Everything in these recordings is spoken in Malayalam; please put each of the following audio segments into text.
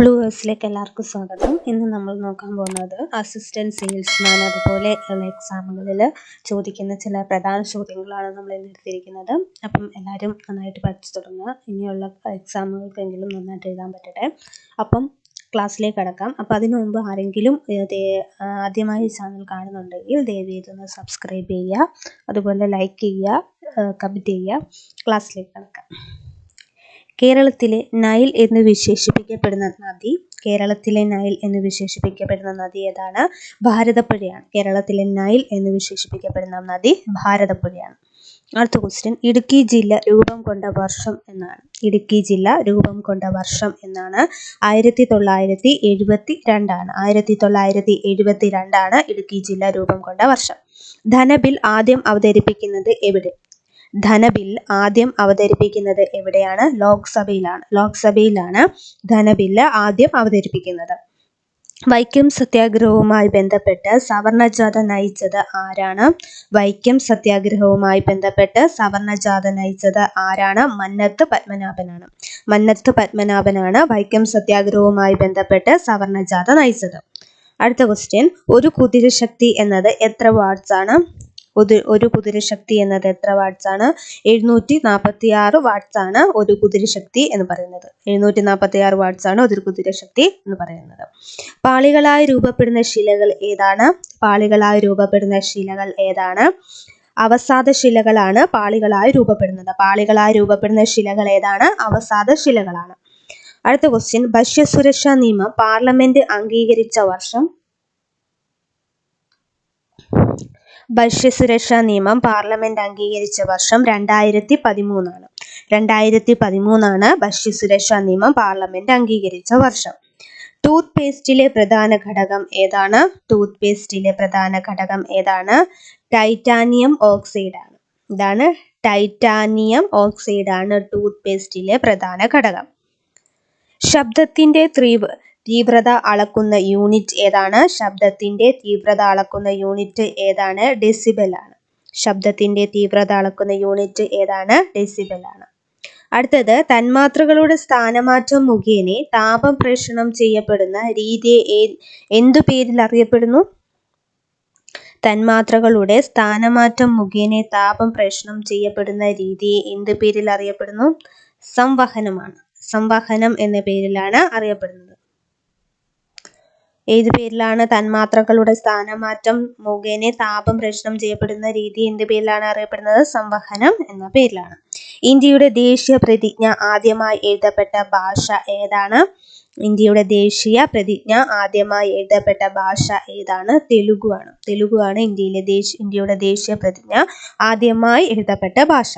ബ്ലൂവേഴ്സിലേക്ക് എല്ലാവർക്കും സ്വാഗതം. ഇന്ന് നമ്മൾ നോക്കാൻ പോകുന്നത് അസിസ്റ്റന്റ് സെയിൽസ്മാൻ അതുപോലെ ഉള്ള എക്സാമുകളിൽ ചോദിക്കുന്ന ചില പ്രധാന ചോദ്യങ്ങളാണ് നമ്മൾ ഇന്ന് എടുത്തിരിക്കുന്നത്. അപ്പം എല്ലാവരും നന്നായിട്ട് പഠിച്ചു തുടങ്ങുക. ഇനിയുള്ള എക്സാമുകൾക്കെങ്കിലും നന്നായിട്ട് എഴുതാൻ പറ്റട്ടെ. അപ്പം ക്ലാസ്സിലേക്ക് കടക്കാം. അപ്പം അതിനു മുമ്പ് ആരെങ്കിലും ആദ്യമായി ചാനൽ കാണുന്നുണ്ടെങ്കിൽ ദയവ് ഒന്ന് സബ്സ്ക്രൈബ് ചെയ്യുക. അതുപോലെ ലൈക്ക് ചെയ്യുക കമന്റ് ചെയ്യുക. ക്ലാസ്സിലേക്ക് കടക്കാം. കേരളത്തിലെ നൈൽ എന്ന് വിശേഷിപ്പിക്കപ്പെടുന്ന നദി കേരളത്തിലെ നൈൽ എന്ന് വിശേഷിപ്പിക്കപ്പെടുന്ന നദി ഏതാണ്? ഭാരതപ്പുഴയാണ്. കേരളത്തിലെ നൈൽ എന്ന് വിശേഷിപ്പിക്കപ്പെടുന്ന നദി ഭാരതപ്പുഴയാണ്. അടുത്ത ക്വസ്റ്റ്യൻ ഇടുക്കി ജില്ല രൂപം കൊണ്ട വർഷം എന്നാണ്. ഇടുക്കി ജില്ല രൂപം കൊണ്ട വർഷം എന്നാണ്. ആയിരത്തി തൊള്ളായിരത്തി എഴുപത്തി രണ്ടാണ് ആയിരത്തി തൊള്ളായിരത്തി എഴുപത്തി രണ്ടാണ് ഇടുക്കി ജില്ല രൂപം കൊണ്ട വർഷം. ധനബിൽ ആദ്യം അവതരിപ്പിക്കുന്നത് എവിടെ? ധനബിൽ ആദ്യം അവതരിപ്പിക്കുന്നത് എവിടെയാണ്? ലോക്സഭയിലാണ്. ലോക്സഭയിലാണ് ധനബില്ല് ആദ്യം അവതരിപ്പിക്കുന്നത്. വൈക്കം സത്യാഗ്രഹവുമായി ബന്ധപ്പെട്ട് സവർണജാഥ നയിച്ചത് ആരാണ്? വൈക്കം സത്യാഗ്രഹവുമായി ബന്ധപ്പെട്ട് സവർണജാഥ നയിച്ചത് ആരാണ്? മന്നത്ത് പത്മനാഭനാണ്. മന്നത്ത് പത്മനാഭനാണ് വൈക്കം സത്യാഗ്രഹവുമായി ബന്ധപ്പെട്ട് സവർണജാഥ നയിച്ചത്. അടുത്ത ക്വസ്റ്റ്യൻ ഒരു കുതിരശക്തി എന്നത് എത്ര വാട്ട്സ് ആണ്? ഒരു കുതിരശക്തി എന്നത് എത്ര വാട്ട്സ് ആണ്? എഴുന്നൂറ്റി നാൽപ്പത്തി ആറ് വാട്ട്സ് ആണ് ഒരു കുതിരശക്തി എന്ന് പറയുന്നത്. എഴുന്നൂറ്റി നാൽപ്പത്തി ആറ് വാട്ട്സ് ആണ് ഒരു കുതിരശക്തി എന്ന് പറയുന്നത്. പാളികളായി രൂപപ്പെടുന്ന ശിലകൾ ഏതാണ്? പാളികളായി രൂപപ്പെടുന്ന ശിലകൾ ഏതാണ്? അവസാദ ശിലകളാണ് പാളികളായി രൂപപ്പെടുന്നത്. പാളികളായി രൂപപ്പെടുന്ന ശിലകൾ ഏതാണ്? അവസാദ ശിലകളാണ്. അടുത്ത ക്വസ്റ്റ്യൻ ഭക്ഷ്യസുരക്ഷാ നിയമം പാർലമെന്റ് അംഗീകരിച്ച വർഷം ഭക്ഷ്യസുരക്ഷാ നിയമം പാർലമെന്റ് അംഗീകരിച്ച വർഷം രണ്ടായിരത്തി പതിമൂന്നാണ് രണ്ടായിരത്തി പതിമൂന്നാണ് ഭക്ഷ്യസുരക്ഷാ നിയമം പാർലമെന്റ് അംഗീകരിച്ച വർഷം. ടൂത്ത് പേസ്റ്റിലെ പ്രധാന ഘടകം ഏതാണ്? ടൂത്ത് പേസ്റ്റിലെ പ്രധാന ഘടകം ഏതാണ്? ടൈറ്റാനിയം ഓക്സൈഡ് ആണ് ഇതാണ് ടൈറ്റാനിയം ഓക്സൈഡ് ആണ് ടൂത്ത് പേസ്റ്റിലെ പ്രധാന ഘടകം. ശബ്ദത്തിന്റെ തീവ്ര തീവ്രത അളക്കുന്ന യൂണിറ്റ് ഏതാണ്? ശബ്ദത്തിന്റെ തീവ്രത അളക്കുന്ന യൂണിറ്റ് ഏതാണ്? ഡെസിബൽ ആണ്. ശബ്ദത്തിന്റെ തീവ്രത അളക്കുന്ന യൂണിറ്റ് ഏതാണ്? ഡെസിബൽ ആണ്. അടുത്തത് തന്മാത്രകളുടെ സ്ഥാനമാറ്റം മുഖേന താപം പ്രേഷണം ചെയ്യപ്പെടുന്ന രീതിയെ എന്തു പേരിൽ അറിയപ്പെടുന്നു? തന്മാത്രകളുടെ സ്ഥാനമാറ്റം മുഖേന താപം പ്രേഷണം ചെയ്യപ്പെടുന്ന രീതിയെ എന്ത് പേരിൽ അറിയപ്പെടുന്നു? സംവഹനമാണ്. സംവഹനം എന്ന പേരിലാണ് അറിയപ്പെടുന്നത്. ഏത് പേരിലാണ് തന്മാത്രകളുടെ സ്ഥാനമാറ്റം? മുഖേന താപം പ്രശ്നം ചെയ്യപ്പെടുന്ന രീതി എന്ത് പേരിലാണ് അറിയപ്പെടുന്നത്? സംവഹനം എന്ന പേരിലാണ്. ഇന്ത്യയുടെ ദേശീയ പ്രതിജ്ഞ ആദ്യമായി എഴുതപ്പെട്ട ഭാഷ ഏതാണ്? ഇന്ത്യയുടെ ദേശീയ പ്രതിജ്ഞ ആദ്യമായി എഴുതപ്പെട്ട ഭാഷ ഏതാണ്? തെലുഗു ആണ് തെലുഗു ആണ് ഇന്ത്യയിലെ ദേശ ഇന്ത്യയുടെ ദേശീയ പ്രതിജ്ഞ ആദ്യമായി എഴുതപ്പെട്ട ഭാഷ.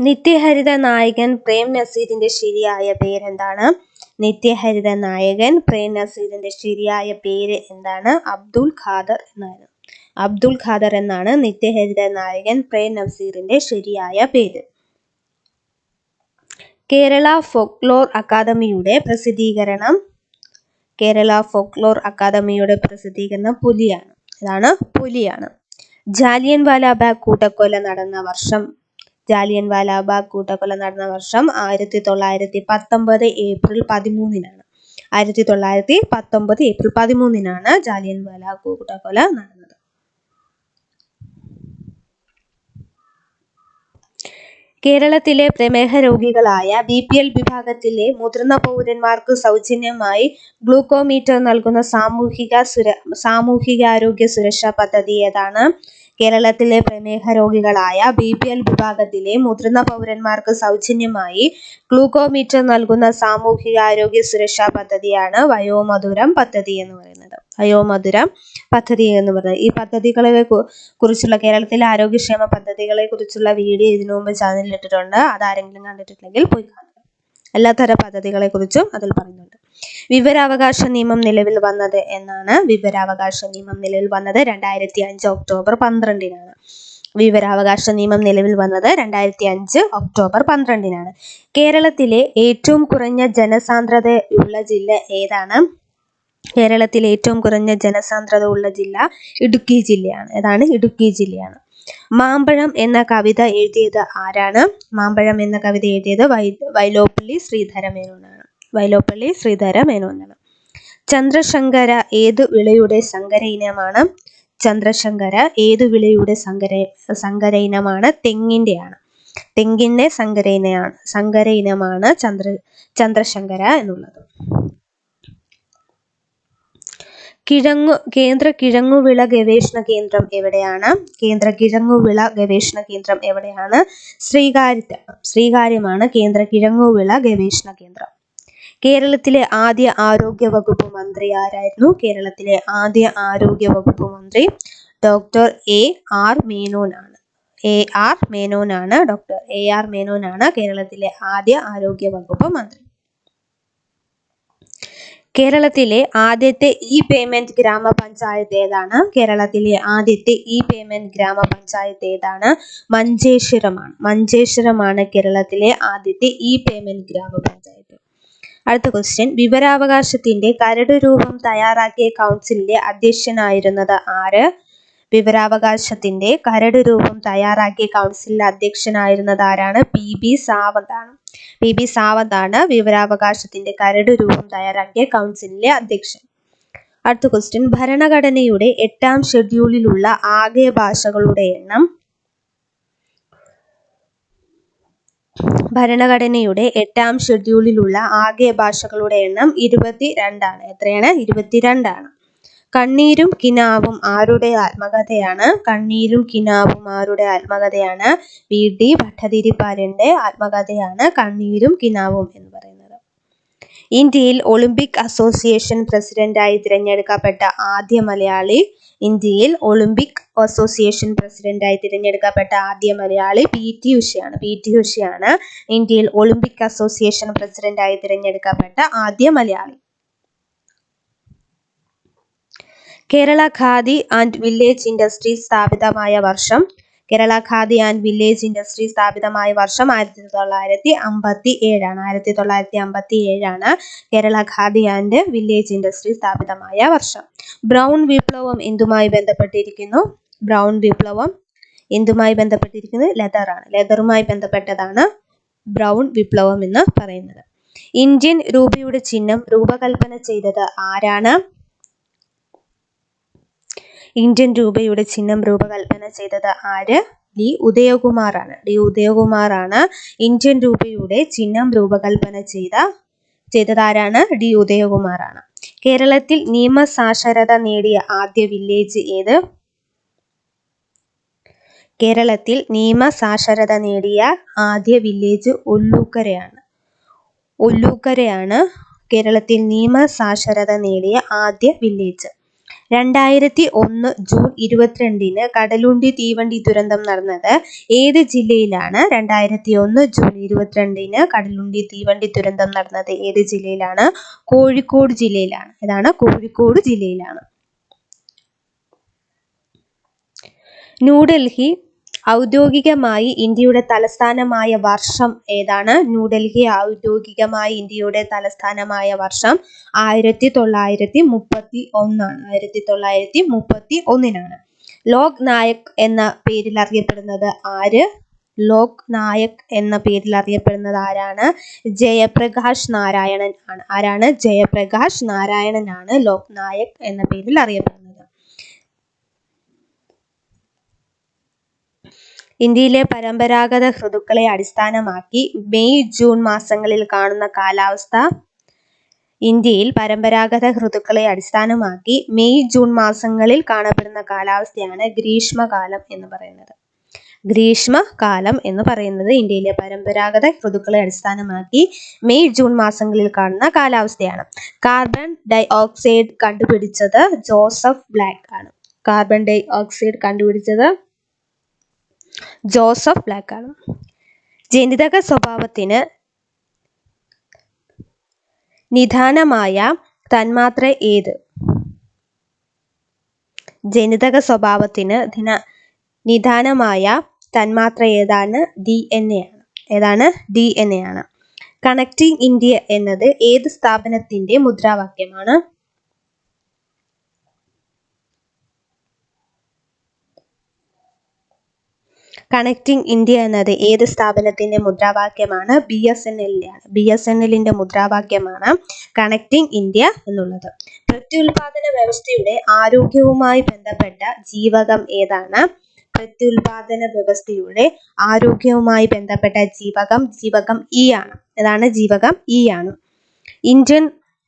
നിത്യഹരിത നായകൻ പ്രേം നസീറിന്റെ ശരിയായ പേരെന്താണ്? നിത്യഹരിത നായകൻ പ്രേം നസീറിന്റെ ശരിയായ പേര് എന്താണ്? അബ്ദുൾ ഖാദർ എന്നാണ്. അബ്ദുൾ ഖാദർ എന്നാണ് നിത്യഹരിത നായകൻ പ്രേം നസീറിന്റെ ശരിയായ പേര്. കേരള ഫോക്ലോർ അക്കാദമിയുടെ പ്രസിദ്ധീകരണം. കേരള ഫോക്ലോർ അക്കാദമിയുടെ പ്രസിദ്ധീകരണം പുലിയാണ്. ഇതാണ് പുലിയാണ്. ജാലിയൻ വാലാബാഗ് കൂട്ടക്കൊല നടന്ന വർഷം ജാലിയൻ വാലാബാഗ് കൂട്ടക്കൊല നടന്ന വർഷം ആയിരത്തി തൊള്ളായിരത്തി പത്തൊമ്പത് ഏപ്രിൽ പതിമൂന്നിനാണ്. ആയിരത്തി തൊള്ളായിരത്തി പത്തൊമ്പത് ഏപ്രിൽ പതിമൂന്നിനാണ് ജാലിയൻ വാലാബാഗ് കൂട്ടക്കൊല നടന്നത്. കേരളത്തിലെ പ്രമേഹ രോഗികളായ ബി പി എൽ വിഭാഗത്തിലെ മുതിർന്ന പൗരന്മാർക്ക് സൗജന്യമായി ഗ്ലൂക്കോമീറ്റർ നൽകുന്ന സാമൂഹിക സുര സാമൂഹികാരോഗ്യ സുരക്ഷാ പദ്ധതി ഏതാണ്? കേരളത്തിലെ പ്രമേഹ രോഗികളായ ബി പി എൽ വിഭാഗത്തിലെ മുതിർന്ന പൗരന്മാർക്ക് സൗജന്യമായി ഗ്ലൂക്കോമീറ്റർ നൽകുന്ന സാമൂഹിക ആരോഗ്യ സുരക്ഷാ പദ്ധതിയാണ് വയോമധുരം പദ്ധതി എന്ന് പറയുന്നത്. വയോമധുരം പദ്ധതി എന്ന് പറയുന്നത്. ഈ പദ്ധതികളെ കുറിച്ചുള്ള കേരളത്തിലെ ആരോഗ്യക്ഷേമ പദ്ധതികളെ കുറിച്ചുള്ള വീഡിയോ ഇതിനു മുമ്പ് ചാനലിൽ ഇട്ടിട്ടുണ്ട്. അതാരെങ്കിലും കണ്ടിട്ടില്ലെങ്കിൽ പോയി കാണുക. എല്ലാത്തര പദ്ധതികളെ കുറിച്ചും അതിൽ പറയുന്നുണ്ട്. വിവരാവകാശ നിയമം നിലവിൽ വന്നത് എന്നാണ്. വിവരാവകാശ നിയമം നിലവിൽ വന്നത് രണ്ടായിരത്തി അഞ്ച് ഒക്ടോബർ പന്ത്രണ്ടിനാണ്. വിവരാവകാശ നിയമം നിലവിൽ വന്നത് രണ്ടായിരത്തി അഞ്ച് ഒക്ടോബർ പന്ത്രണ്ടിനാണ്. കേരളത്തിലെ ഏറ്റവും കുറഞ്ഞ ജനസാന്ദ്രത ഉള്ള ജില്ല ഏതാണ്? കേരളത്തിലെ ഏറ്റവും കുറഞ്ഞ ജനസാന്ദ്രത ഉള്ള ജില്ല ഇടുക്കി ജില്ലയാണ്. ഏതാണ്? ഇടുക്കി ജില്ലയാണ്. മാമ്പഴം എന്ന കവിത എഴുതിയത് ആരാണ്? മാമ്പഴം എന്ന കവിത എഴുതിയത് വൈ വൈലോപ്പള്ളി ശ്രീധര മേനോനാണ്. വൈലോപ്പള്ളി ശ്രീധര മേനോനാണ്. ചന്ദ്രശങ്കര ഏതു വിളയുടെ സങ്കര ഇനമാണ്? ചന്ദ്രശങ്കര ഏതു വിളയുടെ സങ്കര സങ്കര ഇനമാണ്? തെങ്ങിന്റെയാണ് തെങ്ങിന്റെ സങ്കര ഇനയാണ് സങ്കര ഇനമാണ് ചന്ദ്ര ചന്ദ്രശങ്കര എന്നുള്ളത്. കിഴങ്ങു കേന്ദ്ര കിഴങ്ങുവിള ഗവേഷണ കേന്ദ്രം എവിടെയാണ്? കേന്ദ്ര കിഴങ്ങുവിള ഗവേഷണ കേന്ദ്രം എവിടെയാണ്? ശ്രീകാര്യത്ത് ശ്രീകാര്യമാണ് കേന്ദ്ര കിഴങ്ങുവിള ഗവേഷണ കേന്ദ്രം. കേരളത്തിലെ ആദ്യ ആരോഗ്യ വകുപ്പ് മന്ത്രി ആരായിരുന്നു? കേരളത്തിലെ ആദ്യ ആരോഗ്യ വകുപ്പ് മന്ത്രി ഡോക്ടർ എ ആർ മേനോനാണ്. എ ആർ മേനോനാണ് ഡോക്ടർ എ ആർ മേനോനാണ് കേരളത്തിലെ ആദ്യ ആരോഗ്യ വകുപ്പ് മന്ത്രി. കേരളത്തിലെ ആദ്യത്തെ ഇ പേയ്മെന്റ് ഗ്രാമപഞ്ചായത്ത് ഏതാണ്? കേരളത്തിലെ ആദ്യത്തെ ഇ പേയ്മെന്റ് ഗ്രാമപഞ്ചായത്ത് ഏതാണ്? മഞ്ചേശ്വരമാണ്. മഞ്ചേശ്വരമാണ് കേരളത്തിലെ ആദ്യത്തെ ഇ പേയ്മെന്റ് ഗ്രാമപഞ്ചായത്ത്. അടുത്ത ക്വസ്റ്റ്യൻ വിവരാവകാശത്തിന്റെ കരട് രൂപം തയ്യാറാക്കിയ കൗൺസിലിന്റെ അധ്യക്ഷനായിരുന്നത് ആര്? വിവരാവകാശത്തിന്റെ കരട് രൂപം തയ്യാറാക്കിയ കൗൺസിലിന്റെ അധ്യക്ഷനായിരുന്നത് ആരാണ്? പി. ബി സാവന്താണ്. പി ബി ആണ് വിവരാവകാശത്തിന്റെ കരട് രൂപം തയ്യാറാക്കിയ കൗൺസിലിലെ അധ്യക്ഷൻ. അടുത്ത ക്വസ്റ്റ്യൻ ഭരണഘടനയുടെ എട്ടാം ഷെഡ്യൂളിലുള്ള ആകെ ഭാഷകളുടെ എണ്ണം. ഭരണഘടനയുടെ എട്ടാം ഷെഡ്യൂളിലുള്ള ആകെ ഭാഷകളുടെ എണ്ണം ഇരുപത്തി രണ്ടാണ് എത്രയാണ്? ഇരുപത്തിരണ്ടാണ്. കണ്ണീരും കിനാവും ആരുടെ ആത്മകഥയാണ്? കണ്ണീരും കിനാവും ആരുടെ ആത്മകഥയാണ്? വി. ഡി. ഭട്ടതിരിപ്പാടിന്റെ ആത്മകഥയാണ് കണ്ണീരും കിനാവും എന്ന് പറയുന്നത്. ഇന്ത്യയിൽ ഒളിമ്പിക് അസോസിയേഷൻ പ്രസിഡന്റായി തിരഞ്ഞെടുക്കപ്പെട്ട ആദ്യ മലയാളി ഇന്ത്യയിൽ ഒളിമ്പിക് അസോസിയേഷൻ പ്രസിഡന്റായി തിരഞ്ഞെടുക്കപ്പെട്ട ആദ്യ മലയാളി പി. ടി. ഉഷയാണ്. പി. ടി. ഉഷയാണ് ഇന്ത്യയിൽ ഒളിമ്പിക് അസോസിയേഷൻ പ്രസിഡന്റായി തിരഞ്ഞെടുക്കപ്പെട്ട ആദ്യ Malayali. Kerala khadi and village industry സ്ഥാപിതമായ വർഷം. Kerala khadi and village industry സ്ഥാപിതമായ വർഷം ആയിരത്തി തൊള്ളായിരത്തി അമ്പത്തി ഏഴാണ് ആയിരത്തി തൊള്ളായിരത്തി അമ്പത്തി ഏഴാണ് Kerala khadi and village industry സ്ഥാപിതമായ വർഷം. ബ്രൗൺ വിപ്ലവം എന്തുമായി ബന്ധപ്പെട്ടിരിക്കുന്നു? ബ്രൗൺ വിപ്ലവം എന്തുമായി ബന്ധപ്പെട്ടിരിക്കുന്നത് ലെതറാണ്. ലെതറുമായി ബന്ധപ്പെട്ടതാണ് ബ്രൗൺ വിപ്ലവം എന്ന് പറയുന്നത്. ഇന്ത്യൻ രൂപയുടെ ചിഹ്നം രൂപകൽപ്പന ചെയ്തത് ആരാണ്? ഇന്ത്യൻ രൂപയുടെ ചിഹ്നം രൂപകൽപ്പന ചെയ്തത് ആര്? ഡി ഉദയകുമാറാണ്. ഡി ഉദയകുമാറാണ് ഇന്ത്യൻ രൂപയുടെ ചിഹ്നം രൂപകൽപ്പന ചെയ്ത ചെയ്തതാരാണ് ഡി ഉദയകുമാറാണ്. കേരളത്തിൽ നിയമസാക്ഷരത നേടിയ ആദ്യ വില്ലേജ് ഏത്? കേരളത്തിൽ നിയമസാക്ഷരത നേടിയ ആദ്യ വില്ലേജ് ഒല്ലൂക്കരയാണ്. ഒല്ലൂക്കരയാണ് കേരളത്തിൽ നിയമസാക്ഷരത നേടിയ ആദ്യ വില്ലേജ്. രണ്ടായിരത്തി ഒന്ന് ജൂൺ ഇരുപത്തിരണ്ടിന് കടലുണ്ടി തീവണ്ടി ദുരന്തം നടന്നത് ഏത് ജില്ലയിലാണ്? രണ്ടായിരത്തി ഒന്ന് ജൂൺ ഇരുപത്തിരണ്ടിന് കടലുണ്ടി തീവണ്ടി ദുരന്തം നടന്നത് ഏത് ജില്ലയിലാണ്? കോഴിക്കോട് ജില്ലയിലാണ്. ഇതാണ് കോഴിക്കോട് ജില്ലയിലാണ്. ന്യൂഡൽഹി ഔദ്യോഗികമായി ഇന്ത്യയുടെ തലസ്ഥാനമായ വർഷം ഏതാണ്? ന്യൂഡൽഹി ഔദ്യോഗികമായി ഇന്ത്യയുടെ തലസ്ഥാനമായ വർഷം ആയിരത്തി തൊള്ളായിരത്തി മുപ്പത്തി ഒന്നാണ് ആയിരത്തി തൊള്ളായിരത്തി മുപ്പത്തി ഒന്നിനാണ് ലോക് നായക് എന്ന പേരിൽ അറിയപ്പെടുന്നത് ആര്? ലോക് നായക് എന്ന പേരിൽ അറിയപ്പെടുന്നത് ആരാണ്? ജയപ്രകാശ് നാരായണൻ ആണ്. ആരാണ്? ജയപ്രകാശ് നാരായണനാണ് ലോക് നായക് എന്ന പേരിൽ അറിയപ്പെടുന്നത്. ഇന്ത്യയിലെ പരമ്പരാഗത ഋതുക്കളെ അടിസ്ഥാനമാക്കി മെയ് ജൂൺ മാസങ്ങളിൽ കാണുന്ന കാലാവസ്ഥ ഇന്ത്യയിൽ പരമ്പരാഗത ഋതുക്കളെ അടിസ്ഥാനമാക്കി മെയ് ജൂൺ മാസങ്ങളിൽ കാണപ്പെടുന്ന കാലാവസ്ഥയാണ് ഗ്രീഷ്മകാലം എന്ന് പറയുന്നത്. ഗ്രീഷ്മകാലം എന്ന് പറയുന്നത് ഇന്ത്യയിലെ പരമ്പരാഗത ഋതുക്കളെ അടിസ്ഥാനമാക്കി മെയ് ജൂൺ മാസങ്ങളിൽ കാണുന്ന കാലാവസ്ഥയാണ്. കാർബൺ ഡൈ ഓക്സൈഡ് കണ്ടുപിടിച്ചത് ജോസഫ് ബ്ലാക്ക് ആണ്. കാർബൺ ഡൈ ഓക്സൈഡ് കണ്ടുപിടിച്ചത് ജോസഫ് ബ്ലാക്ക് ആണ് ജനിതക സ്വഭാവത്തിന് നിദാനമായ തന്മാത്ര ഏത്? ജനിതക സ്വഭാവത്തിന് ദിന നിദാനമായ തന്മാത്ര ഏതാണ്? ഡി എൻ എ ആണ്. ഏതാണ്? ഡി എൻ എ ആണ്. കണക്റ്റിംഗ് ഇന്ത്യ എന്നത് ഏത് സ്ഥാപനത്തിന്റെ മുദ്രാവാക്യമാണ്? കണക്റ്റിംഗ് ഇന്ത്യ എന്നത് ഏത് സ്ഥാപനത്തിന്റെ മുദ്രാവാക്യമാണ്? ബി എസ് എൻ എല്ലിന്റെയാണ് ബി എസ് എൻ എല്ലിന്റെ മുദ്രാവാക്യമാണ് കണക്റ്റിംഗ് ഇന്ത്യ എന്നുള്ളത്. പ്രത്യുൽപാദന വ്യവസ്ഥയുടെ ആരോഗ്യവുമായി ബന്ധപ്പെട്ട ജീവകം ഏതാണ്? പ്രത്യുൽപാദന വ്യവസ്ഥയുടെ ആരോഗ്യവുമായി ബന്ധപ്പെട്ട ജീവകം ജീവകം ഇ ആണ്. ഏതാണ്? ജീവകം ഇ ആണ്. ഇന്ത്യൻ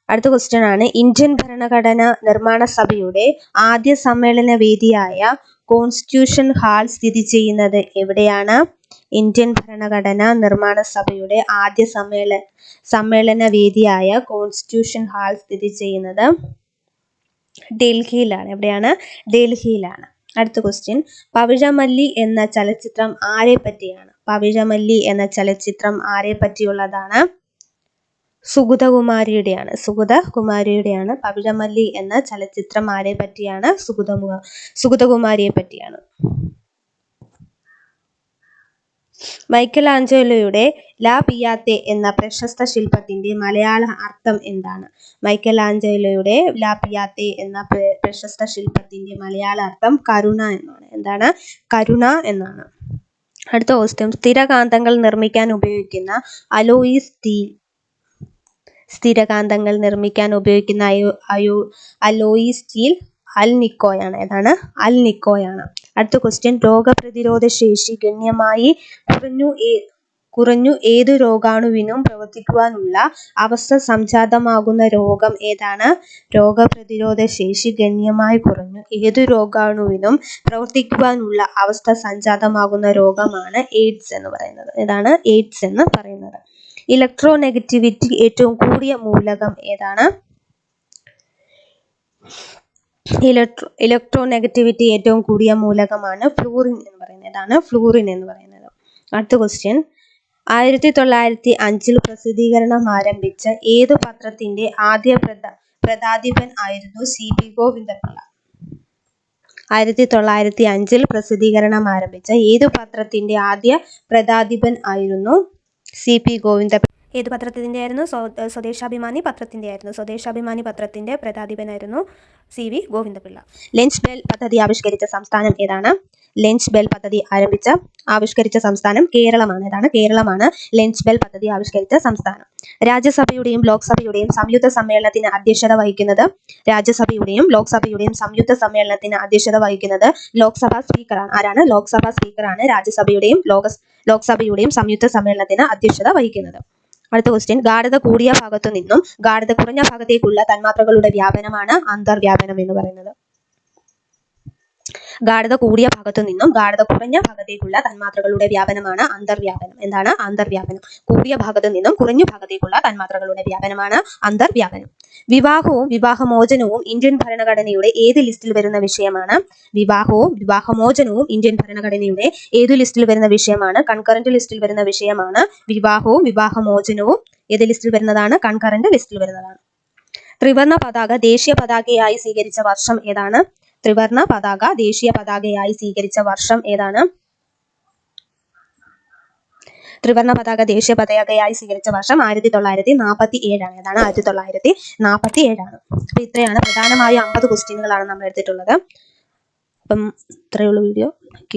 അടുത്ത ക്വസ്റ്റ്യൻ ആണ്. ഇന്ത്യൻ ഭരണഘടന നിർമ്മാണ സഭയുടെ ആദ്യ സമ്മേളന വേദിയായ കോൺസ്റ്റിറ്റ്യൂഷൻ ഹാൾ സ്ഥിതി ചെയ്യുന്നത് എവിടെയാണ്? ഇന്ത്യൻ ഭരണഘടന നിർമ്മാണ സഭയുടെ ആദ്യ സമ്മേളന സമ്മേളന വേദിയായ കോൺസ്റ്റിറ്റ്യൂഷൻ ഹാൾ സ്ഥിതി ചെയ്യുന്നത് ഡൽഹിയിലാണ്. എവിടെയാണ്? ഡൽഹിയിലാണ്. അടുത്ത ക്വസ്റ്റ്യൻ പവിഴമല്ലി എന്ന ചലച്ചിത്രം ആരെ പറ്റിയാണ് പവിഴമല്ലി എന്ന ചലച്ചിത്രം ആരെ പറ്റിയുള്ളതാണ് സുഗതകുമാരിയുടെയാണ് സുഗതകുമാരിയുടെയാണ് പവിഴമല്ലി എന്ന ചലച്ചിത്രം ആരെ പറ്റിയാണ്? സുഗതമു സുഗതകുമാരിയെ പറ്റിയാണ് മൈക്കൽ ആഞ്ചലോയുടെ ലാ പിയാത്തെ എന്ന പ്രശസ്ത ശില്പത്തിന്റെ മലയാള അർത്ഥം എന്താണ്? മൈക്കൽ ആഞ്ചലോയുടെ ലാ പിയാത്തെ എന്ന പ്രശസ്ത ശില്പത്തിന്റെ മലയാള അർത്ഥം കരുണ എന്നാണ്. എന്താണ്? കരുണ എന്നാണ്. അടുത്ത ക്വസ്റ്റ്യൻ സ്ഥിരകാന്തങ്ങൾ നിർമ്മിക്കാൻ ഉപയോഗിക്കുന്ന അലോയി സ്റ്റീൽ സ്ഥിരകാന്തങ്ങൾ നിർമ്മിക്കാൻ ഉപയോഗിക്കുന്ന അയോ അയോ അലോയി സ്റ്റീൽ അൽ നിക്കോയാണ്. ഏതാണ്? അൽ നിക്കോയാണ്. അടുത്ത ക്വസ്റ്റ്യൻ രോഗപ്രതിരോധ ശേഷി ഗണ്യമായി കുറഞ്ഞു കുറഞ്ഞു ഏതു രോഗാണുവിനും പ്രവർത്തിക്കുവാനുള്ള അവസ്ഥ സംജാതമാകുന്ന രോഗം ഏതാണ്? രോഗപ്രതിരോധ ശേഷി ഗണ്യമായി കുറഞ്ഞു ഏതു രോഗാണുവിനും പ്രവർത്തിക്കുവാനുള്ള അവസ്ഥ സംജാതമാകുന്ന രോഗമാണ് എയ്ഡ്സ് എന്ന് പറയുന്നത്. ഏതാണ്? എയ്ഡ്സ് എന്ന് പറയുന്നത്. ഇലക്ട്രോ നെഗറ്റിവിറ്റി ഏറ്റവും കൂടിയ മൂലകം ഏതാണ്? ഇലക്ട്രോ ഇലക്ട്രോ നെഗറ്റിവിറ്റി ഏറ്റവും കൂടിയ മൂലകമാണ് ഫ്ലൂറിൻ എന്ന് പറയുന്നത്. ഏതാണ്? ഫ്ലൂറിൻ എന്ന് പറയുന്നത്. അടുത്ത ക്വസ്റ്റ്യൻ ആയിരത്തി തൊള്ളായിരത്തി അഞ്ചിൽ പ്രസിദ്ധീകരണം ആരംഭിച്ച ഏതു പത്രത്തിന്റെ ആദ്യ പ്രധ പ്രതാധിപൻ ആയിരുന്നു സി പി ഗോവിന്ദപിള്ള? ആയിരത്തി തൊള്ളായിരത്തി അഞ്ചിൽ പ്രസിദ്ധീകരണം ആരംഭിച്ച ഏതു പത്രത്തിന്റെ ആദ്യ പ്രതാധിപൻ ആയിരുന്നു സി പി ഗോവിന്ദ ഏത് പത്രത്തിന്റെ ആയിരുന്നു സ്വ- സ്വദേശാഭിമാനി പത്രത്തിന്റെ ആയിരുന്നു സ്വദേശാഭിമാനി പത്രത്തിന്റെ പ്രതാധിപനായിരുന്നു C V Govindapillai. Lunch bell പദ്ധതി ആവിഷ്കരിച്ച സംസ്ഥാനം ഏതാണ്? ലഞ്ച് ബെൽ പദ്ധതി ആരംഭിച്ച ആവിഷ്കരിച്ച സംസ്ഥാനം കേരളമാണ്. ഏതാണ് കേരളമാണ് ലഞ്ച് ബെൽ പദ്ധതി ആവിഷ്കരിച്ച സംസ്ഥാനം. രാജ്യസഭയുടെയും ലോക്സഭയുടെയും സംയുക്ത സമ്മേളനത്തിന് അധ്യക്ഷത വഹിക്കുന്നത് രാജ്യസഭയുടെയും ലോക്സഭയുടെയും സംയുക്ത സമ്മേളനത്തിന് അധ്യക്ഷത വഹിക്കുന്നത് ലോക്സഭാ സ്പീക്കറാണ്. ആരാണ്? ലോക്സഭാ സ്പീക്കറാണ് രാജ്യസഭയുടെയും ലോക ലോക്സഭയുടെയും സംയുക്ത സമ്മേളനത്തിന് അധ്യക്ഷത വഹിക്കുന്നത്. അടുത്ത ക്വസ്റ്റ്യൻ ഗാഠത കൂടിയ ഭാഗത്തു നിന്നും ഗാഠത കുറഞ്ഞ ഭാഗത്തേക്കുള്ള തന്മാത്രകളുടെ വ്യാപനമാണ് അന്തർവ്യാപനം എന്ന് പറയുന്നത്. ഗാഠത കൂടിയ ഭാഗത്തു നിന്നും ഗാഠത കുറഞ്ഞ ഭാഗത്തേക്കുള്ള തന്മാത്രകളുടെ വ്യാപനമാണ് അന്തർവ്യാപനം. എന്താണ്? അന്തർവ്യാപനം. കൂടിയ ഭാഗത്തു നിന്നും കുറഞ്ഞ ഭാഗത്തേക്കുള്ള തന്മാത്രകളുടെ വ്യാപനമാണ് അന്തർവ്യാപനം. വിവാഹവും വിവാഹമോചനവും ഇന്ത്യൻ ഭരണഘടനയുടെ ഏത് ലിസ്റ്റിൽ വരുന്ന വിഷയമാണ്? വിവാഹവും വിവാഹമോചനവും ഇന്ത്യൻ ഭരണഘടനയുടെ ഏത് ലിസ്റ്റിൽ വരുന്ന വിഷയമാണ്? കൺകറന്റ് ലിസ്റ്റിൽ വരുന്ന വിഷയമാണ്. വിവാഹവും വിവാഹമോചനവും ഏത് ലിസ്റ്റിൽ വരുന്നതാണ്? കൺകറന്റ് ലിസ്റ്റിൽ വരുന്നതാണ്. ത്രിവർണ പതാക ദേശീയ പതാകയായി സ്വീകരിച്ച വർഷം ഏതാണ്? ത്രിവർണ പതാക ദേശീയ പതാകയായി സ്വീകരിച്ച വർഷം ഏതാണ്? ത്രിവർണ പതാക ദേശീയ പതാകയായി സ്വീകരിച്ച വർഷം ആയിരത്തി തൊള്ളായിരത്തി നാൽപ്പത്തി ഏഴാണ് ഏതാണ്? ആയിരത്തി തൊള്ളായിരത്തി നാൽപ്പത്തി ഏഴാണ് അപ്പൊ ഇത്രയാണ് പ്രധാനമായും അമ്പത് ക്വസ്റ്റ്യനുകളാണ് നമ്മൾ എടുത്തിട്ടുള്ളത്. അപ്പം ഇത്രയുള്ള വീഡിയോ താങ്ക്